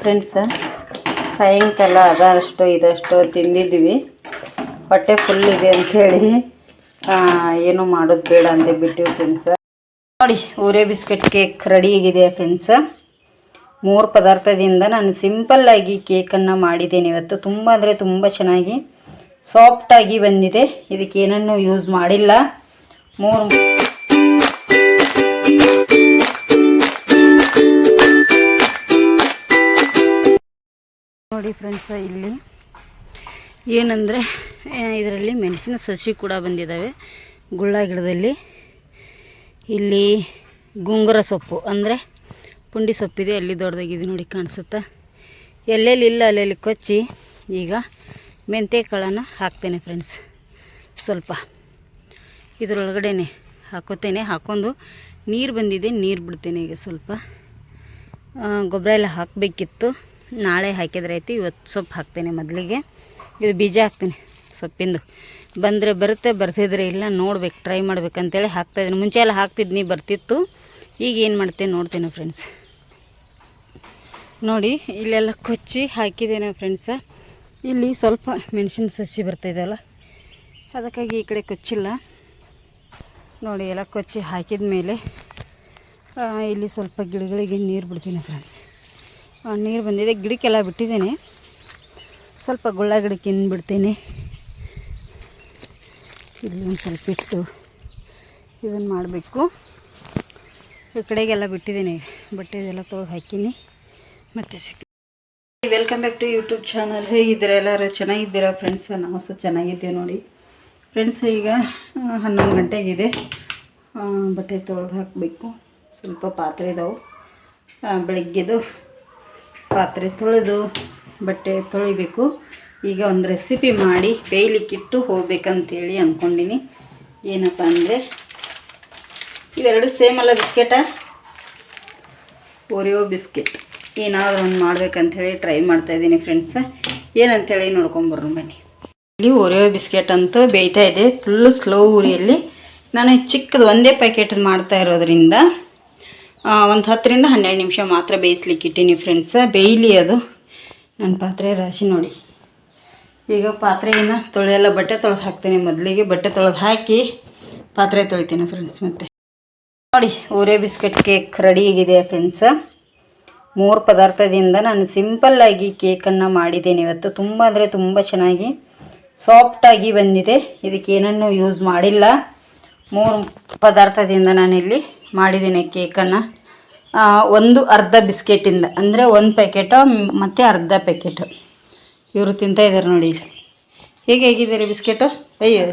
Friends ಸಾಯಂಕಾಲ ಅದಷ್ಟು ಇದಷ್ಟು ತಿಂದಿದ್ವಿ. ಹೊಟ್ಟೆ ಫುಲ್ ಇದೆ ಅಂಥೇಳಿ ಏನು ಮಾಡೋದು ಬೇಡ ಅಂತ ಬಿಟ್ಟಿವಿ ಫ್ರೆಂಡ್ಸ ನೋಡಿ, ಊರೇ ಬಿಸ್ಕೆಟ್ ಕೇಕ್ ರೆಡಿ ಆಗಿದೆ ಫ್ರೆಂಡ್ಸ ಮೂರು ಪದಾರ್ಥದಿಂದ ನಾನು ಸಿಂಪಲ್ಲಾಗಿ ಕೇಕನ್ನು ಮಾಡಿದ್ದೇನೆ ಇವತ್ತು. ತುಂಬ ಅಂದರೆ ತುಂಬ ಚೆನ್ನಾಗಿ ಸಾಫ್ಟಾಗಿ ಬಂದಿದೆ. ಇದಕ್ಕೆ ಏನನ್ನು ಯೂಸ್ ಮಾಡಿಲ್ಲ. ಮೂರು ನೋಡಿ ಫ್ರೆಂಡ್ಸ್ ಇಲ್ಲಿ. ಏನಂದರೆ ಇದರಲ್ಲಿ ಮೆಣಸಿನ ಸಸಿ ಕೂಡ ಬಂದಿದ್ದಾವೆ ಗುಳ್ಳ ಗಿಡದಲ್ಲಿ. ಇಲ್ಲಿ ಗುಂಗುರ ಸೊಪ್ಪು, ಅಂದರೆ ಪುಂಡಿ ಸೊಪ್ಪಿದೆ ಅಲ್ಲಿ ದೊಡ್ಡದಾಗಿದೆ ನೋಡಿ ಕಾಣಿಸುತ್ತಾ. ಎಲ್ಲೆಲ್ಲಿ ಇಲ್ಲ, ಅಲ್ಲೆಲ್ಲಿ ಕೊಚ್ಚಿ, ಈಗ ಮೆಂತೆ ಕಾಳನ್ನು ಹಾಕ್ತೇನೆ ಫ್ರೆಂಡ್ಸ್ ಸ್ವಲ್ಪ ಇದರೊಳಗಡೆ ಹಾಕೋತೇನೆ, ಹಾಕೊಂಡು ನೀರು ಬಂದಿದೆ, ನೀರು ಬಿಡ್ತೇನೆ ಈಗ ಸ್ವಲ್ಪ. ಗೊಬ್ಬರ ಎಲ್ಲ ಹಾಕಬೇಕಿತ್ತು. ನಾಳೆ ಹಾಕಿದ್ರೆ ಆಯ್ತು ಇವತ್ತು ಸೊಪ್ಪು ಹಾಕ್ತೇನೆ ಮೊದಲಿಗೆ. ಇದು ಬೀಜ ಹಾಕ್ತೀನಿ ಸೊಪ್ಪಿಂದು. ಬಂದರೆ ಬರುತ್ತೆ ಬರ್ತಿದ್ರೆ ಇಲ್ಲ, ನೋಡ್ಬೇಕು ಟ್ರೈ ಮಾಡ್ಬೇಕಂತೇಳಿ ಹಾಕ್ತಾಯಿದ್ದೀನಿ ಮುಂಚೆ ಎಲ್ಲ ಹಾಕ್ತಿದ್ನಿ ಬರ್ತಿತ್ತು. ಈಗ ಏನು ಮಾಡ್ತೇನೆ ನೋಡ್ತೀನಿ ಫ್ರೆಂಡ್ಸ್ ನೋಡಿ, ಇಲ್ಲೆಲ್ಲ ಕೊಚ್ಚಿ ಹಾಕಿದ್ದೇನೆ ಫ್ರೆಂಡ್ಸ ಇಲ್ಲಿ ಸ್ವಲ್ಪ ಮೆಣಸಿನ ಸಸಿ ಬರ್ತಾಯಿದೆಯಲ್ಲ ಅದಕ್ಕಾಗಿ ಈ ಕಡೆ ಕೊಚ್ಚಿಲ್ಲ. ನೋಡಿ, ಎಲ್ಲ ಕೊಚ್ಚಿ ಹಾಕಿದ ಮೇಲೆ ಇಲ್ಲಿ ಸ್ವಲ್ಪ ಗಿಡಗಳಿಗೆ ನೀರು ಬಿಡ್ತೀನಿ ಫ್ರೆಂಡ್ಸ್ ನೀರು ಬಂದಿದೆ. ಗಿಡಕ್ಕೆಲ್ಲ ಬಿಟ್ಟಿದ್ದೀನಿ. ಸ್ವಲ್ಪ ಗುಳ್ಳ ಗಿಡಕ್ಕೆ ಇನ್ಬಿಡ್ತೀನಿ ಇಲ್ಲಿ ಒಂದು ಸ್ವಲ್ಪ ಇಟ್ಟು ಇದನ್ನು ಮಾಡಬೇಕು. ಈ ಕಡೆಗೆಲ್ಲ ಬಿಟ್ಟಿದ್ದೀನಿ. ಬಟ್ಟೆ ಇದೆಲ್ಲ ತೊಳೆದು ಹಾಕೀನಿ. ಮತ್ತೆ ಸಿಕ್ welcome back to YouTube channel ಹೇಗಿದ್ದೀರಾ ಎಲ್ಲರೂ ಚೆನ್ನಾಗಿದ್ದೀರಾ ಫ್ರೆಂಡ್ಸ್ ನಾವು ಸಹ ಚೆನ್ನಾಗಿದ್ದೀವಿ ನೋಡಿ. ಫ್ರೆಂಡ್ಸ್ ಈಗ ಹನ್ನೊಂದು ಗಂಟೆಗಿದೆ. ಬಟ್ಟೆ ತೊಳೆದು ಹಾಕಬೇಕು. ಸ್ವಲ್ಪ ಪಾತ್ರೆ ಇದಾವೆ. ಬೆಳಗ್ಗೆದು ಪಾತ್ರೆ ತೊಳೆದು ಬಟ್ಟೆ ತೊಳಿಬೇಕು. ಈಗ ಒಂದು ರೆಸಿಪಿ ಮಾಡಿ ಬೇಯಲಿಕ್ಕಿಟ್ಟು ಹೋಗ್ಬೇಕಂತೇಳಿ ಅಂದ್ಕೊಂಡಿನಿ ಏನಪ್ಪ ಅಂದರೆ ಇವೆರಡು ಸೇಮ್ ಅಲ್ಲ ಬಿಸ್ಕೆಟಾ? Oreo biscuit. ಏನಾದರೂ ಒಂದು ಮಾಡ್ಬೇಕಂಥೇಳಿ ಟ್ರೈ ಮಾಡ್ತಾಯಿದ್ದೀನಿ ಫ್ರೆಂಡ್ಸ ಏನಂತೇಳಿ ನೋಡ್ಕೊಂಬರ್ರು ಬನ್ನಿ. ಇಲ್ಲಿ ಓರಿಯೋ ಬಿಸ್ಕೆಟ್ ಅಂತೂ ಬೇಯ್ತಾ ಇದೆ. ಫುಲ್ಲು ಸ್ಲೋ ಉರಿಯಲ್ಲಿ. ನಾನು ಚಿಕ್ಕದು ಒಂದೇ ಪ್ಯಾಕೆಟ್ ಮಾಡ್ತಾ ಇರೋದ್ರಿಂದ ಒಂದು ಹತ್ತರಿಂದ ಹನ್ನೆರಡು ನಿಮಿಷ ಮಾತ್ರ ಬೇಯಿಸ್ಲಿಕ್ಕೆ ಇಟ್ಟೀನಿ ಫ್ರೆಂಡ್ಸ್ ಬೇಯಲಿ ಅದು. ನನ್ನ ಪಾತ್ರೆ ರಾಶಿ ನೋಡಿ. ಈಗ ಪಾತ್ರೆಯನ್ನು ತೊಳೆಯೆಲ್ಲ ಬಟ್ಟೆ ತೊಳೆದು ಹಾಕ್ತೀನಿ. ಮೊದಲಿಗೆ ಬಟ್ಟೆ ತೊಳೆದು ಹಾಕಿ ಪಾತ್ರೆ ತೊಳಿತೀನಿ ಫ್ರೆಂಡ್ಸ್ ಮತ್ತೆ. ನೋಡಿ, ಊರೇ ಬಿಸ್ಕೆಟ್ ಕೇಕ್ ರೆಡಿ ಆಗಿದೆ ಫ್ರೆಂಡ್ಸ್ ಮೂರು ಪದಾರ್ಥದಿಂದ ನಾನು ಸಿಂಪಲ್ಲಾಗಿ ಕೇಕನ್ನು ಮಾಡಿದ್ದೇನೆ ಇವತ್ತು. ತುಂಬ ಅಂದರೆ ತುಂಬ ಚೆನ್ನಾಗಿ ಸಾಫ್ಟಾಗಿ ಬಂದಿದೆ. ಇದಕ್ಕೆ ಏನನ್ನು ಯೂಸ್ ಮಾಡಿಲ್ಲ. ಮೂರು ಪದಾರ್ಥದಿಂದ ನಾನಿಲ್ಲಿ ಮಾಡಿದ್ದೇನೆ ಕೇಕನ್ನು ಒಂದು ಅರ್ಧ ಬಿಸ್ಕೆಟಿಂದ ಅಂದರೆ ಒಂದು ಪ್ಯಾಕೆಟು ಮತ್ತು ಅರ್ಧ ಪ್ಯಾಕೆಟು ಇವರು ತಿಂತಾ ಇದ್ದಾರೆ ನೋಡಿ ಹೇಗೆ ಹೇಗಿದ್ದೀರಿ ಬಿಸ್ಕೆಟು? ಅಯ್ಯೋ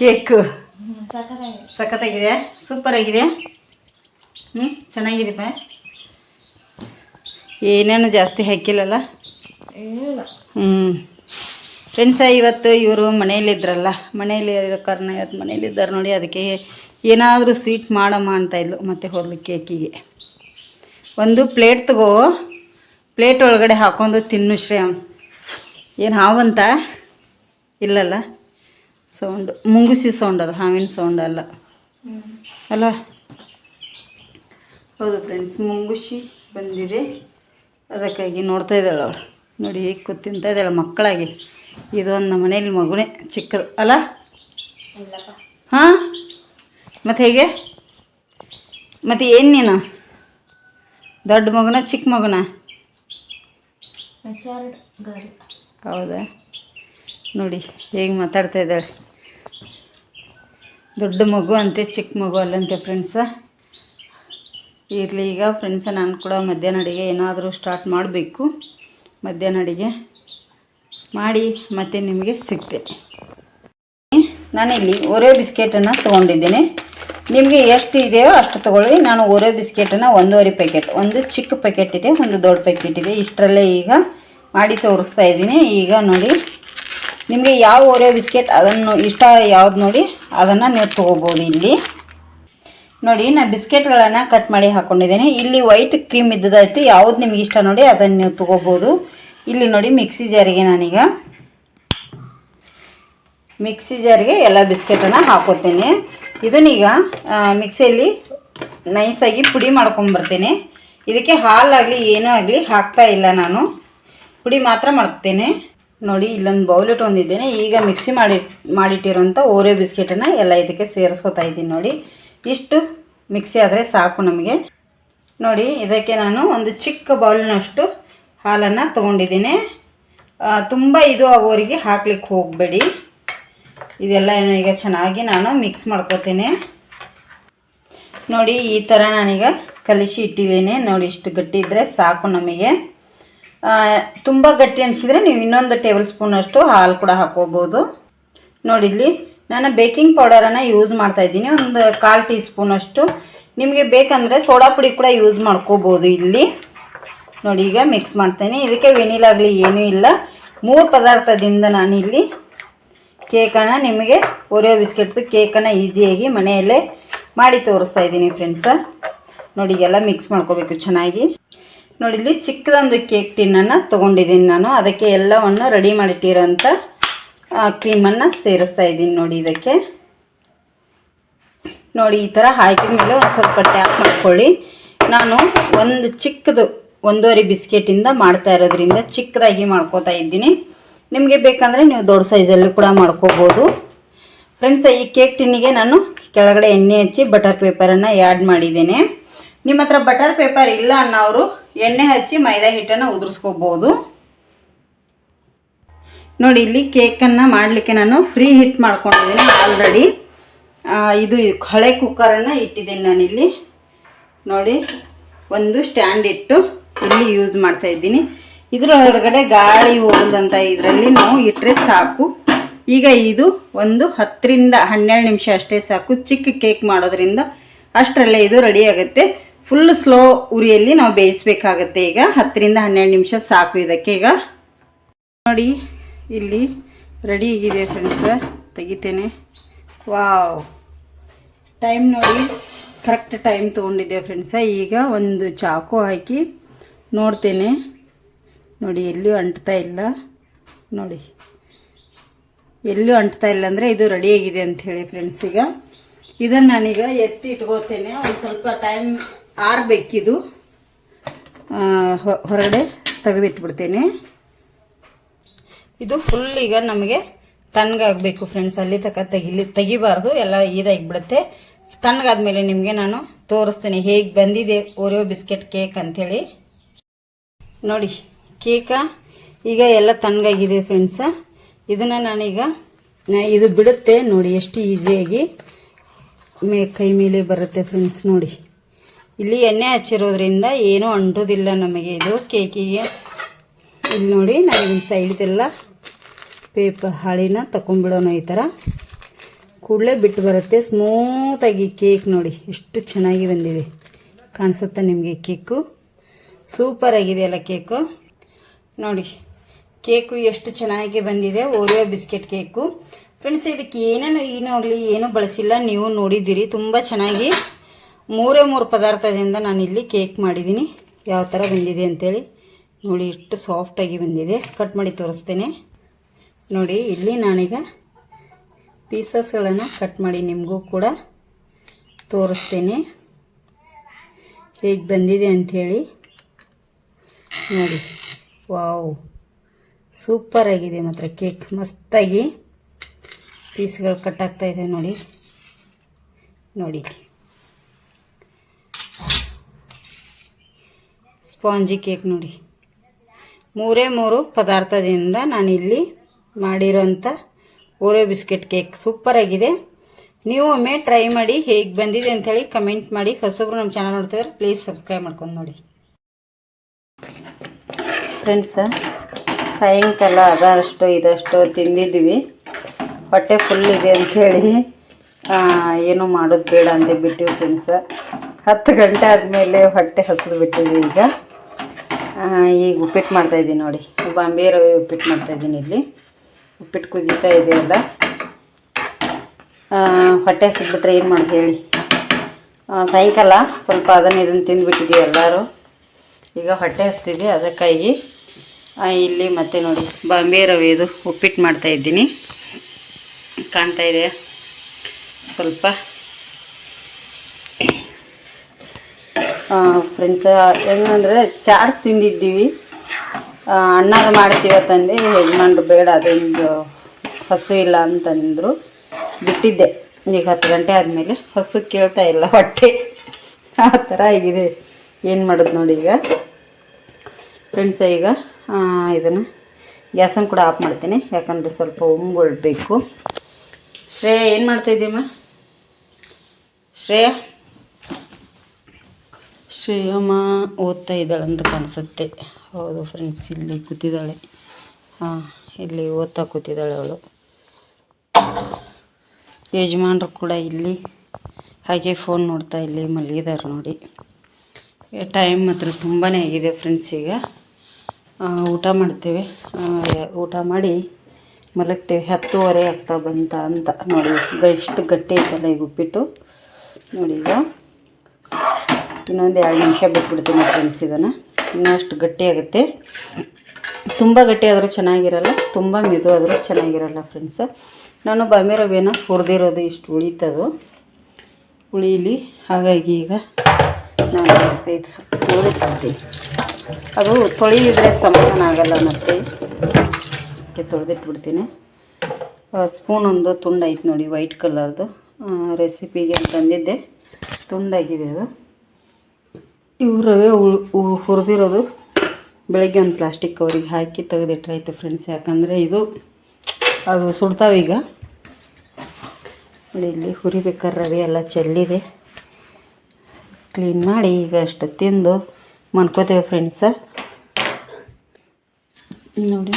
ಕೇಕು ಸಖತ್ತಾಗಿದೆ ಸೂಪರ್ ಆಗಿದೆ. ಹ್ಞೂ ಚೆನ್ನಾಗಿದೆಪ್ಪ ಏನೇನು ಜಾಸ್ತಿ ಹಾಕಿಲ್ಲಲ್ಲ? ಹ್ಞೂ ಫ್ರೆಂಡ್ಸ ಇವತ್ತು ಇವರು ಮನೇಲಿದ್ರಲ್ಲ ಮನೇಲಿ ಇರೋ ಕಾರಣ ಇವತ್ತು ಮನೇಲಿದ್ದಾರೆ ನೋಡಿ, ಅದಕ್ಕೆ ಏನಾದರೂ ಸ್ವೀಟ್ ಮಾಡಮ್ಮ ಅಂತ ಇದ್ಲು, ಮತ್ತೆ ಹೋದ್ಲು ಕೇಕಿಗೆ ಒಂದು ಪ್ಲೇಟ್ ತಗೋ ಪ್ಲೇಟ್ ಒಳಗಡೆ ಹಾಕೊಂಡು ತಿನ್ನು ಶ್ರೇಯಂ. ಏನು ಹಾವಂತ ಇಲ್ಲಲ್ಲ? ಸೌಂಡ್, ಮುಂಗುಸಿ ಸೌಂಡ್ ಅದು, ಹಾವಿನ ಸೌಂಡ್ ಅಲ್ಲ. ಅಲ್ವಾ? ಹೌದು ಫ್ರೆಂಡ್ಸ್ ಮುಂಗುಸಿ ಬಂದಿದೆ. ಅದಕ್ಕಾಗಿ ನೋಡ್ತಾ ಇದ್ದಾಳೆ ಅವಳು. ನೋಡಿ ಹೇಗೆ ಕೂತಿಂತ ತಿಂತಾ ಇದ್ದಾಳೆ ಮಕ್ಕಳಾಗಿ. ಇದೊಂದು ನಮ್ಮ ಮನೇಲಿ ಮಗುನೇ ಚಿಕ್ಕದು ಅಲ್ಲ? ಹಾಂ? ಮತ್ತು ಹೇಗೆ? ಮತ್ತು ಏನು ನೀನು? ದೊಡ್ಡ ಮಗುನ ಚಿಕ್ಕ ಮಗುನ? ಹೌದಾ? ನೋಡಿ ಹೇಗೆ ಮಾತಾಡ್ತಾ ಇದ್ದಾಳೆ. ದೊಡ್ಡ ಮಗು ಅಂತೆ ಚಿಕ್ಕ ಮಗು ಅಲ್ಲಂತೆ ಫ್ರೆಂಡ್ಸ ಇರಲಿ ಈಗ ಫ್ರೆಂಡ್ಸ ನಾನು ಕೂಡ ಮಧ್ಯಾಹ್ನ ಅಡುಗೆ ಏನಾದರೂ ಸ್ಟಾರ್ಟ್ ಮಾಡಬೇಕು. ಮಧ್ಯಾಹ್ನ ಅಡಿಗೆ. ಮಾಡಿ ಮತ್ತೆ ನಿಮಗೆ ಸಿಗ್ತೇನೆ. ನಾನಿಲ್ಲಿ ಒರೆ ಬಿಸ್ಕೆಟನ್ನು ತೊಗೊಂಡಿದ್ದೇನೆ. ನಿಮಗೆ ಎಷ್ಟು ಇದೆಯೋ ಅಷ್ಟು ತೊಗೊಳ್ಳಿ. ನಾನು ಒರೆ ಬಿಸ್ಕೆಟನ್ನು ಒಂದೂವರೆ ಪ್ಯಾಕೆಟ್ ಒಂದು ಚಿಕ್ಕ ಪ್ಯಾಕೆಟ್ ಇದೆ, ಒಂದು ದೊಡ್ಡ ಪ್ಯಾಕೆಟ್ ಇದೆ. ಇಷ್ಟರಲ್ಲೇ ಈಗ ಮಾಡಿ ತೋರಿಸ್ತಾ ಇದ್ದೀನಿ. ಈಗ ನೋಡಿ, ನಿಮಗೆ ಯಾವ ಒರೆ ಬಿಸ್ಕೆಟ್ ಅದನ್ನು ಇಷ್ಟ ಯಾವ್ದು ನೋಡಿ, ಅದನ್ನು ನೀವು ತೊಗೋಬೋದು ಇಲ್ಲಿ. ನೋಡಿ ನಾನು ಬಿಸ್ಕೆಟ್ಗಳನ್ನು ಕಟ್ ಮಾಡಿ ಹಾಕ್ಕೊಂಡಿದ್ದೇನೆ ಇಲ್ಲಿ ವೈಟ್ ಕ್ರೀಮ್ ಇದ್ದದಾಯಿತು ಯಾವ್ದು ನಿಮಗೆ ಇಷ್ಟ ನೋಡಿ, ಅದನ್ನು ನೀವು ತೊಗೋಬೋದು. ಇಲ್ಲಿ ನೋಡಿ ಮಿಕ್ಸಿ ಜಾರಿಗೆ ನಾನೀಗ ಮಿಕ್ಸಿ ಜಾರಿಗೆ ಎಲ್ಲ ಬಿಸ್ಕೆಟನ್ನು ಹಾಕೋತೀನಿ. ಇದನ್ನೀಗ ಮಿಕ್ಸಿಯಲ್ಲಿ ನೈಸಾಗಿ ಪುಡಿ ಮಾಡ್ಕೊಂಬರ್ತೀನಿ ಇದಕ್ಕೆ ಹಾಲಾಗಲಿ ಏನೂ ಆಗಲಿ ಹಾಕ್ತಾ ಇಲ್ಲ ನಾನು. ಪುಡಿ ಮಾತ್ರ ಮಾಡ್ತೇನೆ. ನೋಡಿ, ಇಲ್ಲೊಂದು ಬೌಲ್ ಇಟ್ಕೊಂಡಿದ್ದೇನೆ ಈಗ ಮಿಕ್ಸಿ ಮಾಡಿ ಮಾಡಿಟ್ಟಿರೋಂಥ ಓರೆ ಬಿಸ್ಕೆಟನ್ನು ಎಲ್ಲ ಇದಕ್ಕೆ ಸೇರಿಸ್ಕೊತಾ ಇದ್ದೀನಿ ನೋಡಿ. ಇಷ್ಟು ಮಿಕ್ಸಿ ಆದರೆ ಸಾಕು ನಮಗೆ. ನೋಡಿ, ಇದಕ್ಕೆ ನಾನು ಒಂದು ಚಿಕ್ಕ ಬೌಲ್ನಷ್ಟು ಹಾಲನ್ನು ತೊಗೊಂಡಿದ್ದೀನಿ. ತುಂಬ ಇದು ಆಗೋರಿಗೆ ಹಾಕ್ಲಿಕ್ಕೆ ಹೋಗಬೇಡಿ. ಇದೆಲ್ಲ ಈಗ ಚೆನ್ನಾಗಿ ನಾನು ಮಿಕ್ಸ್ ಮಾಡ್ಕೋತೀನಿ. ನೋಡಿ, ಈ ಥರ ನಾನೀಗ ಕಲಿಸಿ ಇಟ್ಟಿದ್ದೀನಿ. ನೋಡಿ, ಇಷ್ಟು ಗಟ್ಟಿ ಇದ್ದರೆ ಸಾಕು ನಮಗೆ. ತುಂಬ ಗಟ್ಟಿ ಅನಿಸಿದರೆ ನೀವು ಇನ್ನೊಂದು ಟೇಬಲ್ ಸ್ಪೂನಷ್ಟು ಹಾಲು ಕೂಡ ಹಾಕೋಬೋದು ನೋಡಿ, ಇಲ್ಲಿ ನಾನು ಬೇಕಿಂಗ್ ಪೌಡರನ್ನು ಯೂಸ್ ಮಾಡ್ತಾ ಇದ್ದೀನಿ. ಒಂದು ಕಾಲು ಟೀ ಸ್ಪೂನಷ್ಟು ನಿಮಗೆ ಬೇಕಂದರೆ ಸೋಡಾ ಪುಡಿ ಕೂಡ ಯೂಸ್ ಮಾಡ್ಕೋಬೋದು ಇಲ್ಲಿ. ನೋಡಿ, ಈಗ ಮಿಕ್ಸ್ ಮಾಡ್ತೇನೆ. ಇದಕ್ಕೆ ವೆನಿಲಾಗಲಿ ಏನೂ ಇಲ್ಲ. ಮೂರು ಪದಾರ್ಥದಿಂದ ನಾನು ಇಲ್ಲಿ ಕೇಕನ್ನು ನಿಮಗೆ ಒರಿಯೋ ಬಿಸ್ಕೆಟ್ದು ಕೇಕನ್ನು ಈಸಿಯಾಗಿ ಮನೆಯಲ್ಲೇ ಮಾಡಿ ತೋರಿಸ್ತಾ ಇದ್ದೀನಿ ಫ್ರೆಂಡ್ಸ ನೋಡಿ ಎಲ್ಲ ಮಿಕ್ಸ್ ಮಾಡ್ಕೋಬೇಕು ಚೆನ್ನಾಗಿ. ನೋಡಿ, ಇಲ್ಲಿ ಚಿಕ್ಕದೊಂದು ಕೇಕ್ ಟಿನ್ನನ್ನು ತೊಗೊಂಡಿದ್ದೀನಿ ನಾನು. ಅದಕ್ಕೆ ಎಲ್ಲವನ್ನು ರೆಡಿ ಮಾಡಿಟ್ಟಿರೋಂಥ ಕ್ರೀಮನ್ನು ಸೇರಿಸ್ತಾ ಇದ್ದೀನಿ ನೋಡಿ ಇದಕ್ಕೆ. ನೋಡಿ, ಈ ಥರ ಹಾಕಿದ ಮೇಲೆ ಒಂದು ಸ್ವಲ್ಪ ಟ್ಯಾಪ್ ಮಾಡ್ಕೊಳ್ಳಿ. ನಾನು ಒಂದು ಚಿಕ್ಕದು ಒಂದೂವರೆ ಬಿಸ್ಕೆಟಿಂದ ಮಾಡ್ತಾ ಇರೋದ್ರಿಂದ ಚಿಕ್ಕದಾಗಿ ಮಾಡ್ಕೋತಾ ಇದ್ದೀನಿ. ನಿಮಗೆ ಬೇಕಂದರೆ ನೀವು ದೊಡ್ಡ ಸೈಜಲ್ಲೂ ಕೂಡ ಮಾಡ್ಕೋಬೋದು. ಫ್ರೆಂಡ್ಸ್ ಈ ಕೇಕ್ ಟಿನ್ನಿಗೆ ನಾನು ಕೆಳಗಡೆ ಎಣ್ಣೆ ಹಚ್ಚಿ ಬಟರ್ ಪೇಪರನ್ನು ಆ್ಯಡ್ ಮಾಡಿದ್ದೇನೆ. ನಿಮ್ಮ ಹತ್ರ ಬಟರ್ ಪೇಪರ್ ಇಲ್ಲ ಅನ್ನೋರು ಎಣ್ಣೆ ಹಚ್ಚಿ ಮೈದಾ ಹಿಟ್ಟನ್ನು ಉದುರಿಸ್ಕೋಬೋದು. ನೋಡಿ, ಇಲ್ಲಿ ಕೇಕನ್ನು ಮಾಡಲಿಕ್ಕೆ ನಾನು ಫ್ರೀ ಹಿಟ್ ಮಾಡ್ಕೊಂಡಿದ್ದೀನಿ ಆಲ್ರೆಡಿ ಇದು ಹಳೆ ಕುಕ್ಕರನ್ನು ಇಟ್ಟಿದ್ದೀನಿ ನಾನಿಲ್ಲಿ. ನೋಡಿ, ಒಂದು ಸ್ಟ್ಯಾಂಡ್ ಇಟ್ಟು ಇಲ್ಲಿ ಯೂಸ್ ಮಾಡ್ತಾ ಇದ್ದೀನಿ. ಇದ್ರ ಹೊರಗಡೆ ಗಾಳಿ ಹೋಗದಂತ ಇದರಲ್ಲಿ ನಾವು ಇಟ್ಟರೆ ಸಾಕು. ಈಗ ಇದು ಒಂದು ಹತ್ತರಿಂದ ಹನ್ನೆರಡು ನಿಮಿಷ ಅಷ್ಟೇ ಸಾಕು. ಚಿಕ್ಕ ಕೇಕ್ ಮಾಡೋದ್ರಿಂದ ಅಷ್ಟರಲ್ಲೇ ಇದು ರೆಡಿ ಆಗುತ್ತೆ. ಫುಲ್ ಸ್ಲೋ ಉರಿಯಲ್ಲಿ ನಾವು ಬೇಯಿಸ್ಬೇಕಾಗತ್ತೆ. ಈಗ ಹತ್ತರಿಂದ ಹನ್ನೆರಡು ನಿಮಿಷ ಸಾಕು ಇದಕ್ಕೆ. ಈಗ ನೋಡಿ, ಇಲ್ಲಿ ರೆಡಿ ಆಗಿದೆ ಫ್ರೆಂಡ್ಸ್ ತೆಗಿತೇನೆ. ವಾವ್ ಟೈಮ್ ನೋಡಿ ಕರೆಕ್ಟ್ ಟೈಮ್ ತೊಗೊಂಡಿದ್ದೆ ಫ್ರೆಂಡ್ಸ ಈಗ ಒಂದು ಚಾಕು ಹಾಕಿ ನೋಡ್ತೇನೆ. ನೋಡಿ ಎಲ್ಲೂ ಅಂಟ್ತಾ ಇಲ್ಲ. ನೋಡಿ ಎಲ್ಲೂ ಅಂಟ್ತಾ ಇಲ್ಲ ಅಂದರೆ ಇದು ರೆಡಿಯಾಗಿದೆ ಅಂತ ಹೇಳಿ ಫ್ರೆಂಡ್ಸ್ ಈಗ. ಇದನ್ನು ನಾನೀಗ ಎತ್ತಿ ಇಟ್ಕೋತೇನೆ. ಒಂದು ಸ್ವಲ್ಪ ಟೈಮ್ ಆರಬೇಕಿದು. ಹೊರಗಡೆ ತೆಗೆದಿಟ್ಬಿಡ್ತೇನೆ. ಇದು ಫುಲ್ ಈಗ ನಮಗೆ ತಣ್ಣಗಾಗಬೇಕು ಫ್ರೆಂಡ್ಸ್ ಅಲ್ಲಿ ತಕ್ಕ ತೆಗಿಲಿ ತೆಗಿಬಾರ್ದು. ಎಲ್ಲ ಇದಾಗಿಬಿಡುತ್ತೆ ತಣ್ಣಗಾದ್ಮೇಲೆ ನಿಮಗೆ ನಾನು ತೋರಿಸ್ತೇನೆ ಹೇಗೆ ಬಂದಿದೆ ಓರಿಯೋ ಬಿಸ್ಕೆಟ್ ಕೇಕ್ ಅಂಥೇಳಿ ನೋಡಿ, ಕೇಕ ಈಗ ಎಲ್ಲ ತಣ್ಣಗಾಗಿದೆ ಫ್ರೆಂಡ್ಸ ಇದನ್ನು ನಾನೀಗ ಇದು ಬಿಡುತ್ತೆ ನೋಡಿ, ಎಷ್ಟು ಈಸಿಯಾಗಿ ಮೇ ಕೈ ಮೇಲೆ ಬರುತ್ತೆ ಫ್ರೆಂಡ್ಸ್ ನೋಡಿ. ಇಲ್ಲಿ ಎಣ್ಣೆ ಹಚ್ಚಿರೋದ್ರಿಂದ ಏನೂ ಅಂಟೋದಿಲ್ಲ ನಮಗೆ. ಇದು ಕೇಕಿಗೆ. ಇಲ್ಲಿ ನೋಡಿ ನಾನು ಇದನ್ನ ಸೈಡ್ದೆಲ್ಲ ಪೇಪರ್ ಹಾಳಿನ ತಗೊಂಡ್ಬಿಡೋಣ ಈ ಥರ ಕೂಡಲೇ ಬಿಟ್ಟು ಬರುತ್ತೆ. ಸ್ಮೂತಾಗಿ ಕೇಕ್ ನೋಡಿ, ಎಷ್ಟು ಚೆನ್ನಾಗಿ ಬಂದಿದೆ. ಕಾಣಿಸುತ್ತಾ ನಿಮಗೆ ಕೇಕು ಸೂಪರ್ ಆಗಿದೆ ಅಲ್ಲ ಕೇಕು ನೋಡಿ ಕೇಕು ಎಷ್ಟು ಚೆನ್ನಾಗಿ ಬಂದಿದೆ ಓರಿಯೋ ಬಿಸ್ಕೆಟ್ ಕೇಕು ಫ್ರೆಂಡ್ಸ್ ಇದಕ್ಕೆ ಏನೇನು ಏನೂ ಆಗಲಿ, ಏನೂ ಬಳಸಿಲ್ಲ, ನೀವು ನೋಡಿದ್ದೀರಿ. ತುಂಬ ಚೆನ್ನಾಗಿ ಮೂರೇ ಮೂರು ಪದಾರ್ಥದಿಂದ ನಾನು ಇಲ್ಲಿ ಕೇಕ್ ಮಾಡಿದ್ದೀನಿ. ಯಾವ ಥರ ಬಂದಿದೆ ಅಂತೇಳಿ. ನೋಡಿ ಎಷ್ಟು ಸಾಫ್ಟಾಗಿ ಬಂದಿದೆ. ಕಟ್ ಮಾಡಿ ತೋರಿಸ್ತೇನೆ. ನೋಡಿ, ಇಲ್ಲಿ ನಾನೀಗ ಪೀಸಸ್ಗಳನ್ನು ಕಟ್ ಮಾಡಿ ನಿಮಗೂ ಕೂಡ ತೋರಿಸ್ತೇನೆ. ಕೇಕ್ ಬಂದಿದೆ ಅಂಥೇಳಿ ನೋಡಿ. ವಾವ್. ಸೂಪರ್ ಆಗಿದೆ ಮಾತ್ರ ಕೇಕ್. ಮಸ್ತಾಗಿ ಪೀಸ್ಗಳು ಕಟ್ ಆಗ್ತಾ ಇದೆ ನೋಡಿ. ನೋಡಿ. ಸ್ಪಾಂಜಿ ಕೇಕ್ ನೋಡಿ. ಮೂರೇ ಮೂರು ಪದಾರ್ಥದಿಂದ ನಾನಿಲ್ಲಿ ಮಾಡಿರೋಂಥ ಓರೆ ಬಿಸ್ಕೆಟ್ ಕೇಕ್. ಸೂಪರ್ ಆಗಿದೆ. ನೀವು ಒಮ್ಮೆ ಟ್ರೈ ಮಾಡಿ ಹೇಗೆ ಬಂದಿದೆ ಅಂಥೇಳಿ ಕಮೆಂಟ್ ಮಾಡಿ. ಹೊಸಬ್ರು ನಮ್ಮ ಚಾನಲ್ ನೋಡ್ತಿದ್ರೆ ಪ್ಲೀಸ್ ಸಬ್ಸ್ಕ್ರೈಬ್ ಮಾಡ್ಕೊಂಡು ನೋಡಿ. ಫ್ರೆಂಡ್ಸ ಸಾಯಂಕಾಲ ಅದಷ್ಟು ಇದಷ್ಟು ತಿಂದಿದ್ವಿ. ಹೊಟ್ಟೆ ಫುಲ್ ಇದೆ ಅಂಥೇಳಿ ಏನು ಮಾಡೋದು ಬೇಡ ಅಂತ ಬಿಟ್ಟಿವಿ ಫ್ರೆಂಡ್ಸ ಹತ್ತು ಗಂಟೆ ಆದಮೇಲೆ ಹೊಟ್ಟೆ ಹಸಿದು ಬಿಟ್ಟಿದೆ ಈಗ. ಈಗ ಉಪ್ಪಿಟ್ಟು ಮಾಡ್ತಾಯಿದ್ದೀನಿ ನೋಡಿ. ಬಾಂಬೆ ರವೆ ಉಪ್ಪಿಟ್ಟು ಮಾಡ್ತಾಯಿದ್ದೀನಿ ಇಲ್ಲಿ. ಉಪ್ಪಿಟ್ಟು ಕುದೀತಾ ಇದೆ ಅಲ್ಲ ಹೊಟ್ಟೆ ಹಸಿದ್ಬಿಟ್ರೆ ಏನು ಮಾಡಿ ಹೇಳಿ. ಸಾಯಂಕಾಲ ಸ್ವಲ್ಪ ಅದನ್ನು ಇದನ್ನು ತಿಂದುಬಿಟ್ಟಿದ್ದೀವಿ ಎಲ್ಲರೂ. ಈಗ ಹೊಟ್ಟೆ ಹಸ್ತಿದೆ ಅದಕ್ಕಾಗಿ ಇಲ್ಲಿ ಮತ್ತೆ ನೋಡಿ, ಬಾಂಬೆ ರವೆ ಇದು ಉಪ್ಪಿಟ್ಟು ಮಾಡ್ತಾ ಇದ್ದೀನಿ. ಕಾಣ್ತಾ ಇದೆ. ಸ್ವಲ್ಪ ಫ್ರೆಂಡ್ಸ್ ಹೆಂಗಂದ್ರೆ ಚಾಟ್ಸ್ ತಿಂದಿದ್ದೀವಿ. ಅಣ್ಣಾಗ ಮಾಡ್ತೀವತ್ತಂದು ಯಜಮಾನ್ರು ಬೇಡ, ಅದು ಹಿಂಗೆ ಹಸು ಇಲ್ಲ ಅಂತಂದರು ಬಿಟ್ಟಿದ್ದೆ. ಈಗ ಹತ್ತು ಗಂಟೆ ಆದಮೇಲೆ ಹಸು ಕೇಳ್ತಾ ಇಲ್ಲ ಹೊಟ್ಟೆ. ಆ ಥರ ಆಗಿದೆ. ಏನು ಮಾಡೋದು ನೋಡಿ ಈಗ. ಫ್ರೆಂಡ್ಸ ಈಗ ಇದನ್ನು ಗ್ಯಾಸನ್ನು ಕೂಡ ಆಫ್ ಮಾಡ್ತೀನಿ. ಯಾಕಂದರೆ ಸ್ವಲ್ಪ ಉಮ್ಗೊಳ್ಬೇಕು ಶ್ರೇಯ, ಏನು ಮಾಡ್ತಾ ಇದ್ದೀಯಮ್ಮ ಶ್ರೇಯ? ಶ್ರೇಯಮ್ಮ ಓದ್ತಾ ಇದ್ದಾಳೆ ಅಂತ ಕಾಣಿಸುತ್ತೆ. ಹೌದು ಫ್ರೆಂಡ್ಸ್ ಇಲ್ಲಿ ಕೂತಿದ್ದಾಳೆ. ಹಾಂ, ಇಲ್ಲಿ ಓದ್ತಾ ಕೂತಿದ್ದಾಳೆ ಅವಳು. ಯಜಮಾನರು ಕೂಡ ಇಲ್ಲಿ, ಹಾಗೆ ಫೋನ್ ನೋಡ್ತಾ ಇಲ್ಲಿ ಮಲಗಿದ್ದಾರೆ ನೋಡಿ. ಟೈಮ್ ಮಾತ್ರ ತುಂಬಾ ಆಗಿದೆ ಫ್ರೆಂಡ್ಸ್ ಈಗ. ಊಟ ಮಾಡ್ತೇವೆ. ಊಟ ಮಾಡಿ ಮಲಗ್ತೇವೆ. ಹತ್ತುವರೆ ಆಗ್ತಾ ಬಂತ ಅಂತ ನೋಡಿ ಎಷ್ಟು ಗಟ್ಟಿ ಐತಲ್ಲ ಈಗ ಉಪ್ಪಿಟ್ಟು. ನೋಡಿ ಇನ್ನೊಂದು ಎರಡು ನಿಮಿಷ ಬಿಟ್ಬಿಡ್ತೀನಿ ಫ್ರೆಂಡ್ಸ್ ಇದನ್ನು. ಇನ್ನೂ ಅಷ್ಟು ಗಟ್ಟಿ ಆಗುತ್ತೆ. ತುಂಬ ಗಟ್ಟಿ ಆದರೂ ಚೆನ್ನಾಗಿರಲ್ಲ, ತುಂಬ ಮೆದು ಆದರೂ ಚೆನ್ನಾಗಿರಲ್ಲ ಫ್ರೆಂಡ್ಸ್ ನಾನು ರವೆನ ಹುರಿದಿರೋದು ಇಷ್ಟು ಉಳಿತದು. ಉಳೀಲಿ, ಹಾಗಾಗಿ ಈಗ ನಾನು ಇದು ಸ್ವಲ್ಪ ಸಮಾನ ಅದು ತೊಳೆಯಿದ್ರೆ ಸಮಾಧಾನ ಆಗಲ್ಲ ಮತ್ತೆ. ಅದಕ್ಕೆ ತೊಳೆದಿಟ್ಬಿಡ್ತೀನಿ. ಸ್ಪೂನ್ ಒಂದು ತುಂಡೈತೆ ನೋಡಿ ವೈಟ್ ಕಲರ್ದು ರೆಸಿಪಿಗೆ ತಂದಿದ್ದೆ ತುಂಡಾಗಿದೆ ಅದು. ಇವು ರವೆ ಹುರಿದಿರೋದು. ಬೆಳಗ್ಗೆ ಒಂದು ಪ್ಲಾಸ್ಟಿಕ್ ಕವರಿಗೆ ಹಾಕಿ ತೆಗೆದಿಟ್ರಾಯ್ತು ಫ್ರೆಂಡ್ಸ್ ಯಾಕಂದರೆ ಇದು ಅದು ಸುಡ್ತಾವೀಗ. ಇಲ್ಲಿ ಹುರಿಬೇಕಾದ್ರೆ ರವೆ ಎಲ್ಲ ಚೆಲ್ಲಿದೆ. ಕ್ಲೀನ್ ಮಾಡಿ ಈಗ ಅಷ್ಟು ತಿಂದು ಮನ್ಕೋತೇವೆ ಫ್ರೆಂಡ್ಸ ನೋಡಿ,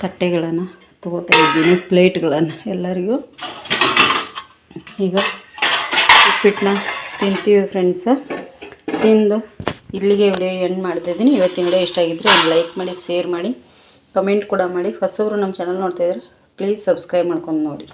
ತಟ್ಟೆಗಳನ್ನು ತೊಗೋತಾ ಇದ್ದೀನಿ ಪ್ಲೇಟ್ಗಳನ್ನು ಎಲ್ಲರಿಗೂ. ಈಗ ಉಪ್ಪಿಟ್ಟನ್ನ ತಿಂತೀವಿ ಫ್ರೆಂಡ್ಸ ತಿಂದು ಇಲ್ಲಿಗೆ ವಿಡಿಯೋ ಎಂಡ್ ಮಾಡ್ತಾಯಿದ್ದೀನಿ ಇವತ್ತಿನ ವಿಡಿಯೋ ಇಷ್ಟ ಆಗಿದ್ದರೆ ಒಂದು ಲೈಕ್ ಮಾಡಿ ಶೇರ್ ಮಾಡಿ ಕಮೆಂಟ್ ಕೂಡ ಮಾಡಿ. ಹೊಸವರು ನಮ್ಮ ಚಾನಲ್ ನೋಡ್ತಾಯಿದ್ರೆ ಪ್ಲೀಸ್ ಸಬ್ಸ್ಕ್ರೈಬ್ ಮಾಡ್ಕೊಂಡು ನೋಡಿ.